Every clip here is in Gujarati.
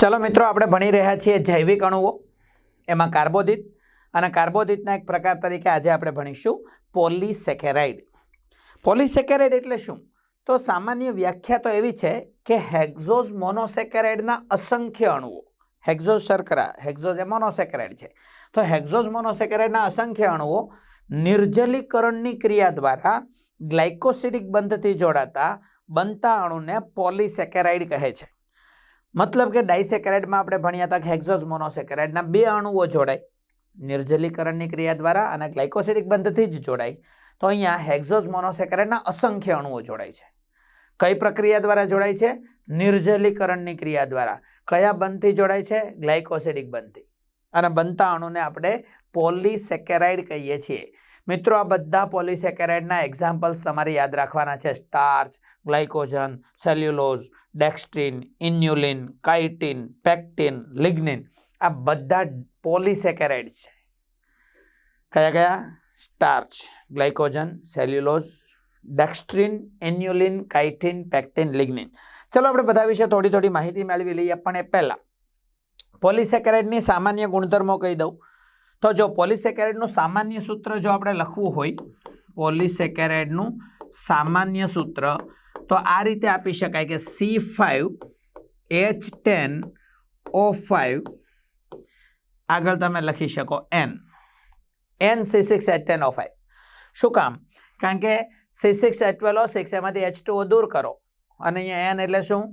ચલો મિત્રો, આપણે ભણી રહ્યા છીએ જૈવિક અણુઓ, એમાં કાર્બોદિત અને કાર્બોદિતના એક પ્રકાર તરીકે આજે આપણે ભણીશું પોલીસેકેરાઇડ. પોલીસેકેરાઇડ એટલે શું? તો સામાન્ય વ્યાખ્યા તો એવી છે કે હેક્ઝોઝ મોનોસેકેરાઇડના અસંખ્ય અણુઓ. હેક્ઝોઝ શર્કરા, હેક્ઝોઝ એ મોનોસેકેરાઇડ છે. તો હેક્ઝોઝ મોનોસેકેરાઇડના અસંખ્ય અણુઓ નિર્જલીકરણની ક્રિયા દ્વારા ગ્લાયકોસિડિક બંધથી જોડાતા બનતા અણુને પોલીસેકેરાઇડ કહે છે. મતલબ કે ડાયસેકેરાઇડમાં આપણે ભણ્યા હતા કે હેક્ઝોઝ મોનોસેકેરાઇડના બે અણુઓ જોડાય. નિર્જલીકરણની ક્રિયા દ્વારા અને ગ્લાયકોસિડિક બંધથી જ જોડાય. તો અહીંયા હેક્ઝોઝ મોનોસેકેરાઇડના અસંખ્ય અણુઓ જોડાય છે. કઈ પ્રક્રિયા દ્વારા જોડાય છે? નિર્જલીકરણની ક્રિયા દ્વારા. કયા બંધથી જોડાય છે? ગ્લાયકોસિડિક બંધથી. અને બનતા અણુને આપણે પોલીસેકેરાઇડ કહીએ છીએ. મિત્રો, આ બધા પોલિસેકેરાઇડના એક્ઝામ્પલ્સ તમારે યાદ રાખવાના છે. Starch glycogen cellulose dextrin inulin chitin pectin lignin આ બધા પોલિસેકેરાઇડ છે. કયા કયા? Starch glycogen cellulose dextrin inulin chitin pectin lignin ચલો, આપણે બધા વિશે થોડી થોડી માહિતી મેળવી લઈએ. પણ એ પહેલાં પોલિસેકેરાઇડની સામાન્ય ગુણધર્મો કહી દઉં. તો જો પોલીસેકેરાઇડનું સામાન્ય સૂત્ર જો આપણે લખવું હોય, પોલીસેકેરાઇડનું સામાન્ય સૂત્ર, તો આ રીતે આપી શકાય કે C five H ten O five આગળ તમે લખી શકો N N C six H ten O five શું કામ? કારણ કે C six H twelve O six એમાંથી એચ ટુ દૂર કરો. અને અહીંયા એન એટલે શું?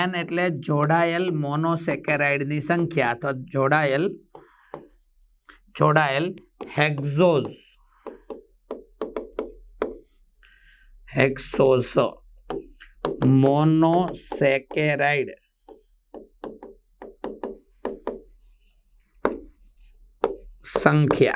એન એટલે જોડાયેલ મોનોસેકેરાઇડની સંખ્યા અથવા જોડાયેલ જોડાયેલ હેક્ઝોઝ. હેક્સોસ મોનોસેકેરાઇડ. સંખ્યા.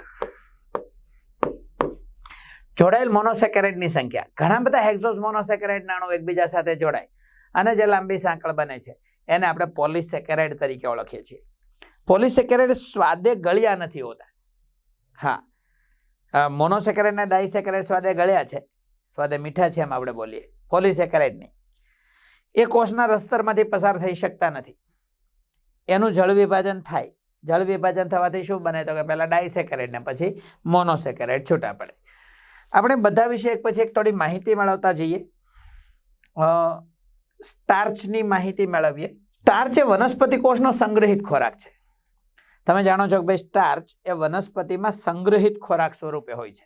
જોડાયેલ મોનોસેકેરાઇડની સંખ્યા. ઘણા બધા હેક્ઝોઝ મોનોસેકેરાઇડ નાણો એકબીજા સાથે જોડાય અને જે લાંબી સાંકળ બને છે, એને આપણે પોલિસેકેરાઇડ તરીકે ઓળખીએ છીએ. પોલીસેકેરાઇડ સ્વાદે ગળ્યા નથી હોતા. હા. મોનોસેકેરાઇડ અને ડાયસેકેરાઇડ સ્વાદે ગળ્યા છે. સ્વાદે મીઠા છે એમ આપણે બોલીએ. પોલીસેકેરેટની એ કોષના રસ્તરમાંથી પસાર થઈ શકતા નથી. એનું જળ વિભાજન થાય. જળ વિભાજન થવાથી શું બને? તો કે પહેલાં ડાયસેકેરેટ ને પછી મોનોસેકેરેટ છૂટા પડે. આપણે બધા વિશે એક પછી એક થોડી માહિતી મેળવતા જઈએ. સ્ટાર્ચની માહિતી મેળવીએ. સ્ટાર્ચ એ વનસ્પતિ કોષનો સંગ્રહિત ખોરાક છે. તમે જાણો છો કે ભાઈ સ્ટાર્ચ એ વનસ્પતિમાં સંગ્રહિત ખોરાક સ્વરૂપે હોય છે.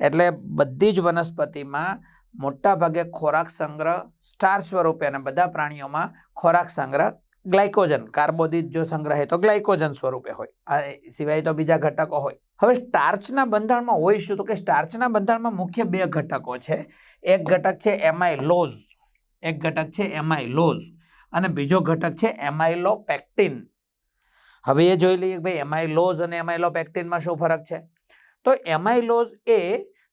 એટલે બધી જ વનસ્પતિમાં મોટા ભાગે ખોરાક સંગ્રહ સ્ટાર્ચ સ્વરૂપે અને બધા પ્રાણીઓમાં ખોરાક સંગ્રહ ગ્લાયકોજન કાર્બોદિત જો સંગ્રહે તો ગ્લાયકોજન સ્વરૂપે હોય. સિવાય તો બીજા ઘટકો હોય. હવે સ્ટાર્ચના બંધારણમાં હોય શું તો કે સ્ટાર્ચના બંધારણમાં મુખ્ય બે ઘટકો છે. એક ઘટક છે એમાઇલોઝ એક ઘટક છે એમાઇલોઝ અને બીજો ઘટક છે એમાઇલોપેક્ટિન હવે એ જોઈ લઈએ કે ભાઈ એમાઇલોઝ અને એમાઇલોપેક્ટિનમાં શું ફરક છે? તો એમાઇલોઝ એ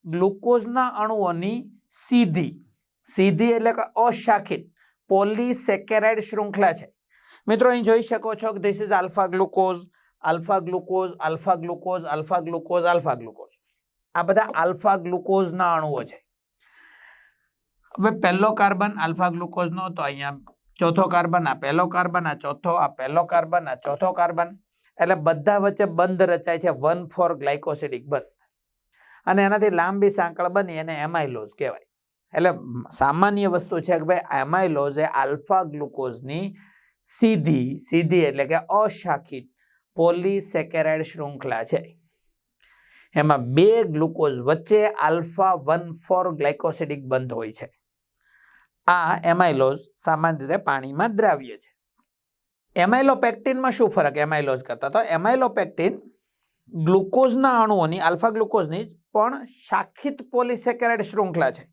ગ્લુકોઝના અણુઓની સીધી સીધી એટલે કે અશાખિત પોલીસેકેરાઇડ શૃંખલા છે. મિત્રો અહીં જોઈ શકો છો કે this is alpha glucose alpha glucose alpha glucose alpha glucose alpha glucose આ બધા આલ્ફા ગ્લુકોઝના અણુઓ છે. હવે પહેલો કાર્બન આલ્ફા ગ્લુકોઝનો તો અહીંયા ચોથો કાર્બન, આ પહેલો કાર્બન, આ ચોથો, આ પહેલો કાર્બન, આ ચોથો કાર્બન. એટલે બધા વચ્ચે બંધ રચાય છે વન ફોર ગ્લાયકોસિડિક બંધ. અને એનાથી લાંબી સાંકળ બની એને એમાઇલોઝ કહેવાય. એટલે સામાન્ય વસ્તુ છે કે ભાઈ એમાઇલોઝ એ આલ્ફા ગ્લુકોઝની સીધી સીધી એટલે કે અશાખિત પોલીસેકેરાઇડ શૃંખલા છે. એમાં બે ગ્લુકોઝ વચ્ચે આલ્ફા વન ફોર ગ્લાયકોસિડિક બંધ હોય છે. આ એમાઇલોઝ સામાન્ય રીતે પાણીમાં દ્રાવ્ય છે. એમાઇલોપેક્ટિનમાં શું ફરક? એમાઇલોઝ કરતા તો એમાઇલોપેક્ટિન ગ્લુકોઝના અણુઓની, આલ્ફા ગ્લુકોઝની પણ શાખિત પોલિસેકેરાઇડ શૃંખલા છે.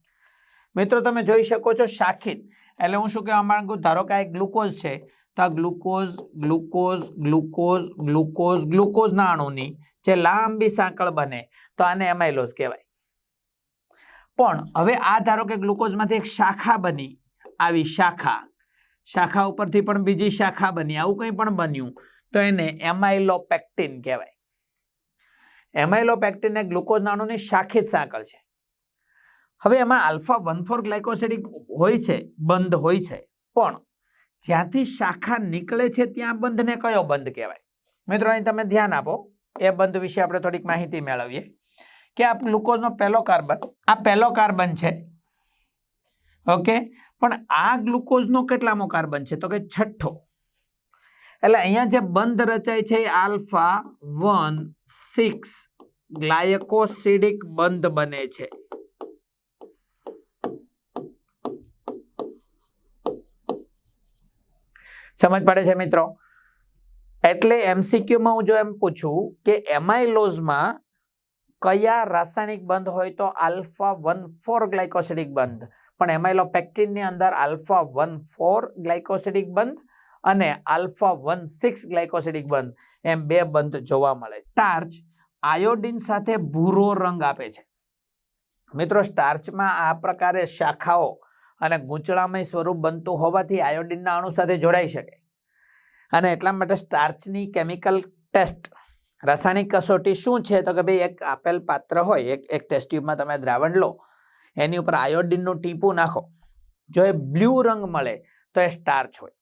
મિત્રો, તમે જોઈ શકો છો શાખિત. એટલે હું શું કહેવા માંગુ? ધારો કે આ ગ્લુકોઝ છે, તો આ ગ્લુકોઝ ગ્લુકોઝ ગ્લુકોઝ ગ્લુકોઝ, ગ્લુકોઝના અણુની જે લાંબી સાંકળ બને, તો આને એમાઇલોઝ કહેવાય. પણ હવે આ ધારો કે ગ્લુકોઝમાંથી એક શાખા બની, આવી શાખા. શાખા ઉપરથી પણ બીજી શાખા બની, આવું કંઈ પણ બન્યું, તો એને એમાઇલોપેક્ટિન કહેવાય. એમાઇલોપેક્ટિન એ ગ્લુકોઝ અણુની શાખિત સાંકળ છે. હવે એમાં આલ્ફા વન ફોર ગ્લાયકોસેડિક હોય છે, બંધ હોય છે, પણ જ્યાંથી શાખા નીકળે છે ત્યાં બંધને કયો બંધ કહેવાય? મિત્રો, અહીં તમે ધ્યાન આપો, એ બંધ વિશે આપણે થોડીક માહિતી મેળવીએ. કે આ ગ્લુકોઝનો પહેલો કાર્બન, આ પહેલો કાર્બન છે. ઓકે? પણ આ ગ્લુકોઝનો કેટલામો કાર્બન છે? તો કે છઠ્ઠો. એટલે અહીંયા જે બંધ રચાય છે એ આલ્ફા વન સિક્સ ગ્લાયકોસિડિક બંધ બને છે. સમજ પડે છે મિત્રો? એટલે એમસીક્યુમાં હું જો એમ પૂછું કે એમાઇલોઝમાં કયા રાસાયણિક બંધ હોય તો આલ્ફા વન ફોર ગ્લાયકોસિડિક બંધ? પણ એમાઇલોપેક્ટિનની અંદર આલ્ફા વન ફોર ગ્લાયકોસિડિક બંધ અને આલ્ફા વન સિક્સ ગ્લાયકોસિડિક બંધ. એમ બે બંધ જોવા મળે છે. સ્ટાર્ચ આયોડિન સાથે ભૂરો રંગ આપે છે. મિત્રો, સ્ટાર્ચમાં આ પ્રકારે શાખાઓ અને ગૂંચળામય સ્વરૂપ બનતું હોવાથી આયોડિનના અણુ સાથે જોડાઈ શકે. અને એટલા માટે સ્ટાર્ચની કેમિકલ ટેસ્ટ રાસાયણિક કસોટી શું છે? તો કે ભાઈ એક આપેલ પાત્ર હોય, એક એક ટેસ્ટ ટ્યુબમાં તમે દ્રાવણ લો, એની ઉપર આયોડિનનું ટીપું નાખો. જો એ બ્લુ રંગ મળે, તો એ સ્ટાર્ચ હોય.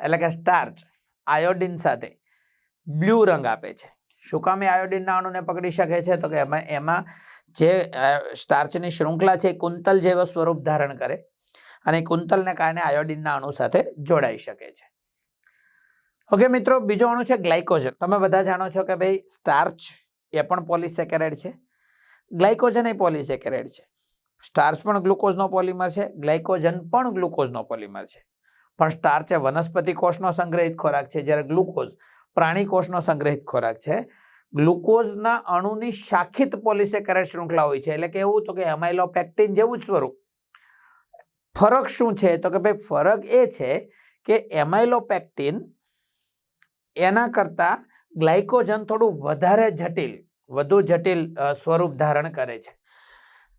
એટલે કે સ્ટાર્ચ આયોડિન સાથે બ્લુ રંગ આપે છે. શું કામ એ આયોડિનના અણુને પકડી શકે છે? તો કે એમાં એમાં જે સ્ટાર્ચની શૃંખલા છે, એ કુંતલ જેવો સ્વરૂપ ધારણ કરે અને કુંતલને કારણે આયોડિનના અણુ સાથે જોડાઈ શકે છે. ઓકે મિત્રો, બીજો અણુ છે ગ્લાયકોજન. તમે બધા જાણો છો કે ભાઈ સ્ટાર્ચ એ પણ પોલિસેકેરાઇડ છે. ગ્લાયકોજન એ પોલિસેકેરેડ છે. સ્ટાર્ચ પણ ગ્લુકોઝનો પોલિમર છે, ગ્લાયકોજન પણ ગ્લુકોઝનો પોલિમર છે. પણ સ્ટાર્ચ એ વનસ્પતિ કોષનો સંગ્રહિત ખોરાક છે, જ્યારે ગ્લુકોઝ પ્રાણી કોષનો સંગ્રહિત ખોરાક છે. ગ્લુકોઝના અણુની શાખિત પોલિસેકેરેડ શૃંખલા હોય છે, એટલે કે એવું તો કે એમાઇલોપેક્ટિન જેવું જ સ્વરૂપ. ફરક શું છે? તો કે ભાઈ ફરક એ છે કે એમાઇલોપેક્ટિન એના કરતાં ગ્લાયકોજન થોડું વધારે જટિલ, વધુ જટિલ સ્વરૂપ ધારણ કરે છે.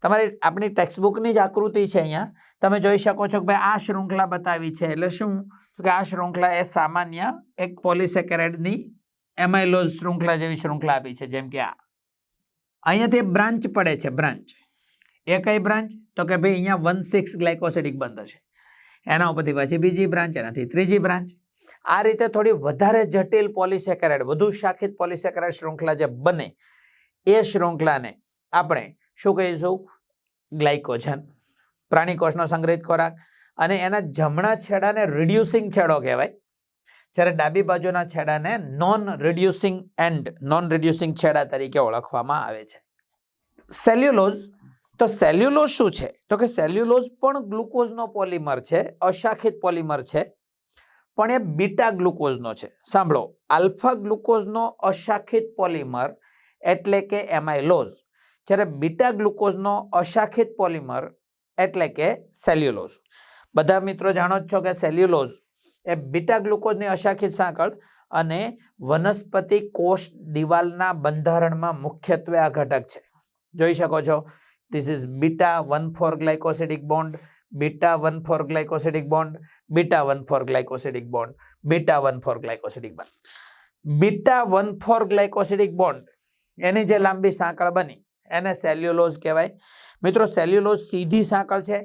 તમારી, આપણી ટેક્સ્ટબુકની જ આકૃતિ છે અહીંયા. તમે જોઈ શકો છો કે ભાઈ આ શૃંખલા બતાવી છે. એટલે શું? કે આ શૃંખલા એ સામાન્ય એક પોલિસેકેરેડની એમાઇલોઝ શૃંખલા જેવી શૃંખલા આપી છે, જેમ કે આ. અહીંયાથી બ્રાન્ચ પડે છે, બ્રાન્ચ. એ કઈ બ્રાન્ચ? તો કે ભાઈ અહીંયા વન સિક્સ ગ્લાયકોસેડિક બંધ હશે. એના ઉપરથી પછી બીજી બ્રાન્ચ, એનાથી ત્રીજી બ્રાન્ચ. આ રીતે થોડી વધારે જટિલ પોલિસેકેરાઇડ વધુ શાખિત પોલિસેકેરાઇડ શૃંખલા જે બને, એ શૃંખલાને આપણે શું કહીશું? ગ્લાયકોજન પ્રાણી કોષનો સંગ્રહિત ખોરાક અને એના જમણા છેડાને રિડ્યુસિંગ છેડો કહેવાય. જ્યારે ડાબી બાજુના છેડાને non reducing end non reducing છેડા તરીકે ઓળખવામાં આવે છે. સેલ્યુલોઝ તો સેલ્યુલોઝ શું છે? તો કે સેલ્યુલોઝ પણ ગ્લુકોઝનો પોલિમર છે, અશાખિત પોલિમર છે પણ એ બીટા ગ્લુકોઝનો છે. સાંભળો, આલ્ફા ગ્લુકોઝનો અશાખિત પોલિમર એટલે કે એમાઇલોઝ. જ્યારે બીટા ગ્લુકોઝનો અશાખિત પોલિમર એટલે કે સેલ્યુલોઝ. બધા મિત્રો જાણો જ છો કે સેલ્યુલોઝ એ બીટા ગ્લુકોઝની અશાખિત સાંકળ અને વનસ્પતિ કોષ દિવાલના બંધારણમાં મુખ્યત્વે આ ઘટક છે. જોઈ શકો છો this is beta one four glycosidic bond beta one four glycosidic bond, beta one four glycosidic bond, beta one four glycosidic bond. Beta one four glycosidic bond, એની જે લાંબી સાંકળ બની, એને સેલ્યુલોઝ કહેવાય. મિત્રો, સેલ્યુલોઝ સીધી સાંકળ છે,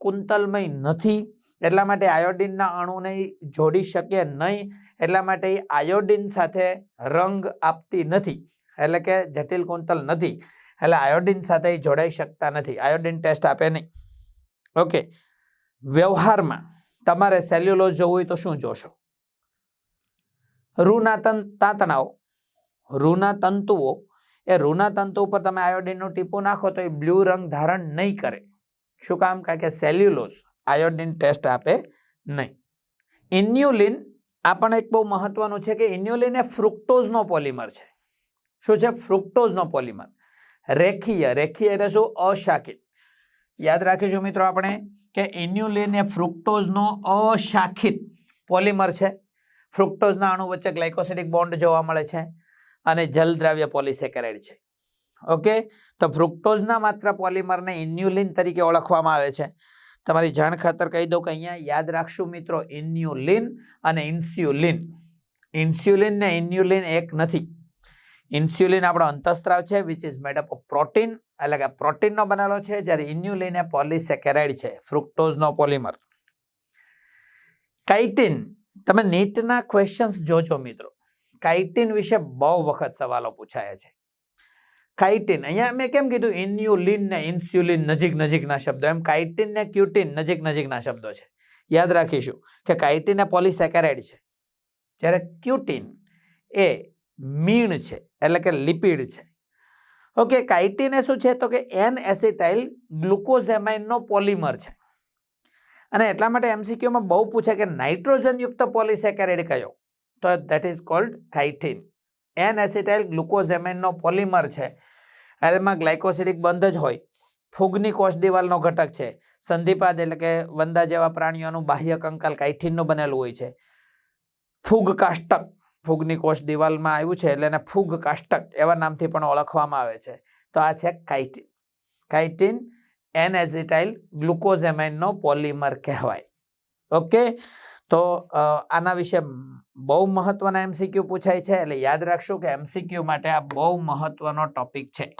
કુંતલમય નથી, એટલા માટે આયોડિનના અણુને જોડી શકે નહીં, એટલા માટે આયોડિન સાથે રંગ આપતી નથી, એટલે કે જટિલ કુંતલ નથી, એટલે આયોડિન સાથે જોડાઈ શકતા નથી, આયોડિન ટેસ્ટ આપે નહીં. ઓકે વ્યવહારમાં તમારે સેલ્યુલોઝ જોવું હોય તો શું જોશો? રૂના તં તાતણાઓ. રૂના તંતુઓ એ રૂના તંતુ ઉપર તમે આયોડિનનું ટીપું નાખો તો એ બ્લુ રંગ ધારણ નહીં કરે. શું કામ? કારણ કે સેલ્યુલોઝ આયોડિન ટેસ્ટ આપે નહીં. ઇન્યુલિન આ પણ એક બહુ મહત્વનું છે કે ઇન્યુલિન એ ફ્રુક્ટોઝનો પોલિમર છે. શું છે? ફ્રુક્ટોઝનો પોલિમર રેખીય. રેખીય એટલે શું? અશાખિત યાદ રાખીશું મિત્રો આપણે કે ઇન્યુલિન એ ફ્રુક્ટોઝનો અશાખિત પોલિમર છે. ફ્રુક્ટોઝના અણુ વચ્ચે બોન્ડ જોવા મળે છે અને જલદ્રાવ્ય પોલિસેકેરાઇડ છે. ઓકે? તો ફ્રુક્ટોઝના માત્ર પોલિમરને ઇન્યુલિન તરીકે ઓળખવામાં આવે છે. તમારી જાણ ખાતર કહી દઉં કે અહીંયા યાદ રાખશું મિત્રો ઇન્યુલિન અને ઇન્સ્યુલિન. ઇન્સ્યુલિન ને ઇન્યુલિન એક નથી. ઇન્સ્યુલિન આપણો અંતસ્ત્રાવ છે which is made up of protein એટલે કે પ્રોટીનનો બનેલો છે, જ્યારે ઇન્યુલિન એ પોલિસેકેરાઇડ છે, ફ્રુક્ટોઝનો પોલિમર. કાઇટિન, તમે નીટના ક્વેશ્ચન્સ જોજો મિત્રો. કાઇટિન વિશે બહુ વખત સવાલો પૂછાયા છે. કાઇટિન, અહીંયા મેં કેમ કીધું? ઇન્યુલિન ને ઇન્સ્યુલિન નજીક નજીકના શબ્દો. એમ કાઇટિન ને ક્યુટિન નજીક નજીકના શબ્દો છે. યાદ રાખીશું કે કાઇટિન એ પોલિસેકેરાઇડ છે. જ્યારે ક્યુટિન એ મીણ છે, એટલે કે લિપિડ છે. ઓકે કાઇટીન એ શું છે? તો કે એન એસિટાઇલ ગ્લુકોઝેમાઇનનો પોલિમર છે. અને એટલા માટે એમસીક્યુમાં બહુ પૂછે કે નાઇટ્રોજનયુક્ત પોલિસેકેરેડ કયો? તો that is called chitin N acetyl ગ્લુકોઝેમાઇનનો polymer છે. એમાં ગ્લાયકોસિડિક બંધ જ હોય. ફૂગની કોષ દિવાલનો ઘટક છે. સંધિપાદ એટલે કે વંદા જેવા પ્રાણીઓનું બાહ્ય કંકાલ કાઇઠિનનું બનેલું હોય છે. ફૂગ કાષ્ટક. ફૂગની કોષ દિવાલમાં આવ્યું છે એટલે એને ફૂગ કાષ્ટક એવા નામથી પણ ઓળખવામાં આવે છે. તો આ છે કાઇટિન. કાઇટિન એન એસિટાઇલ ગ્લુકોઝેમાઇનનો પોલિમર કહેવાય. ઓકે? તો આના વિશે બહુ મહત્વના એમસીક્યુ પૂછાય છે એટલે યાદ રાખશું કે એમસીક્યુ માટે આ બહુ મહત્વનો ટોપિક છે.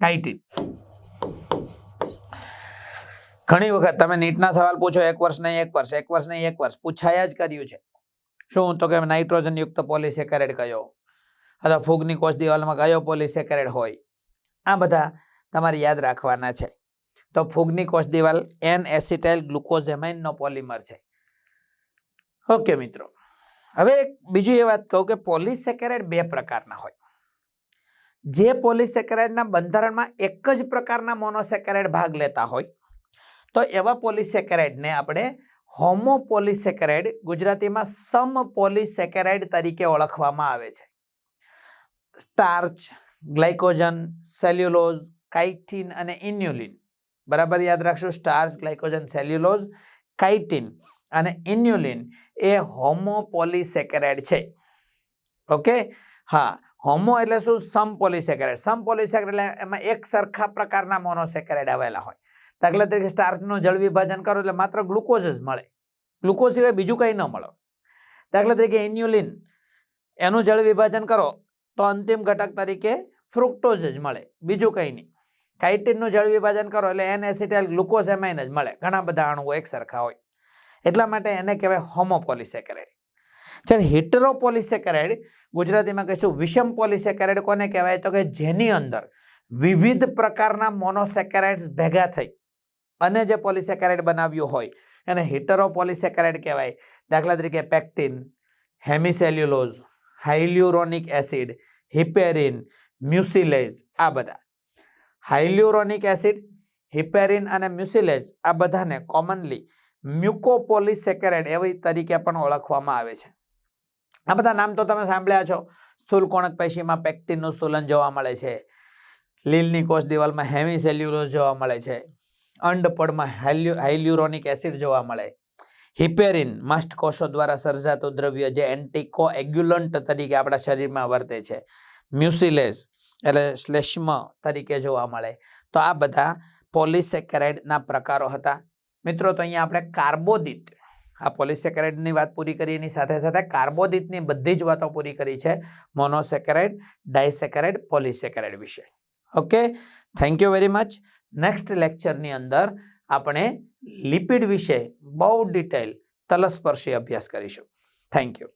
કાઇટિન. ઘણી વખત તમે નીટના સવાલ પૂછો, એક વર્ષ નહીં, એક વર્ષ એક વર્ષ નહીં, એક વર્ષ. પૂછાયા જ કર્યું છે. શું તો કે નાઇટ્રોજન યુક્ત પોલિસેકેરેડ કયો? અથવા ફૂગની કોષ દિવાલમાં કયો પોલિસેકેરેડ હોય? આ બધા તમારે યાદ રાખવાના છે. તો ફૂગની કોષ દિવાલ એન એસિટાઇલ ગ્લુકોઝેમાઇનનો પોલિમર છે. ઓકે મિત્રો. હવે એક બીજી એ વાત કહું કે પોલિસેકેરાઇડ બે પ્રકારના હોય. જે પોલિસેકેરાઇડના બંધારણમાં એક જ પ્રકારના મોનોસેકેરાઇડ ભાગ લેતા હોય, તો એવા પોલિસેકેરાઇડને આપણે હોમોપોલિસેકેરાઇડ ગુજરાતીમાં સમ પોલિસેકેરાઇડ તરીકે ઓળખવામાં આવે છે. સ્ટાર્ચ, ગ્લાયકોજન, સેલ્યુલોઝ, કાઇટિન અને ઇન્યુલિન. બરાબર યાદ રાખશું, સ્ટાર્ચ, ગ્લાયકોજન, સેલ્યુલોઝ, કાઇટિન અને ઇન્યુલિન એ હોમોપોલિસેકેરાઇડ છે. ઓકે? હા, હોમો એટલે શું? સમ પોલિસેકેરાઇડ સમ પોલિસેકેરાઇડ એટલે એમાં એક સરખા પ્રકારના મોનોસેકેરાઇડ આવેલા હોય. દાખલા તરીકે સ્ટાર્ચનું જળ વિભાજન કરો એટલે માત્ર ગ્લુકોઝ જ મળે. ગ્લુકોઝ સિવાય બીજું કંઈ ન મળે. દાખલા તરીકે ઇન્યુલિન એનું જળ વિભાજન કરો તો અંતિમ ઘટક તરીકે ફ્રુક્ટોઝ જ મળે. બીજું કંઈ નહીં. કાઇટિનનું જળ વિભાજન કરો એટલે એન એસિટાઇલ ગ્લુકોઝ એમાઇન જ મળે. ઘણા બધા અણુઓ એક સરખા હોય. એટલા માટે એને કહેવાય હોમોપોલિસેકેરાઇડ જ્યારે હિટરોપોલિસેકેરાઇડ ગુજરાતીમાં કહીશું વિષમ પોલિસેકેરાઇડ કોને કહેવાય? તો કે જેની અંદર વિવિધ પ્રકારના મોનોસેકેરાઇડ્સ ભેગા થઈ. અને જે પોલિસેકેરાઇડ બનાવ્યું હોય, એને હિટરોપોલિસેકેરાઇડ કહેવાય. દાખલા તરીકે પેક્ટિન હેમિસેલ્યુલોઝ હાઇલ્યુરોનિક એસિડ હિપેરિન મ્યુસિલેઝ આ બધા. હાઇલ્યુરોનિક એસિડ હિપેરિન અને મ્યુસિલેઝ આ બધાને કોમનલી મ્યુકોપોલિસેકેરાઇડ એવી તરીકે પણ ઓળખવામાં આવે છે. આ બધા નામ તો તમે સાંભળ્યા છો. સ્થૂલ કોણક પેશીમાં પેક્ટિનનું સ્થૂલન જોવા મળે છે. લીલની કોષ દિવાલમાં હેમી સેલ્યુલોઝ જોવા મળે છે. અંડપળમાં હાઇલ્યુ હાઇલ્યુરોનિક એસિડ જોવા મળે. હિપેરિન કોષો દ્વારા સર્જાતું દ્રવ્ય જે એન્ટીકો એગ્યુલન્ટ તરીકે આપણા શરીરમાં વર્તે છે. મ્યુસિલેઝ એટલે શ્લેષ્મ તરીકે જોવા મળે. તો આ બધા પોલિસેકેરાઇડના પ્રકારો હતા. મિત્રો, તો અહીંયા આપણે કાર્બોદિત, આ પોલિસેકેરાઇડની વાત પૂરી કરી, એની સાથે સાથે કાર્બોદિતની બધી જ વાતો પૂરી કરી છે મોનોસેકેરાઇડ, ડાયસેકેરાઇડ, પોલિસેકેરાઇડ વિશે. Okay? Thank you very much. Next લેક્ચરની અંદર આપણે લિપિડ વિશે બહુ ડિટેલ તલસ્પર્શી અભ્યાસ કરીશું. Thank you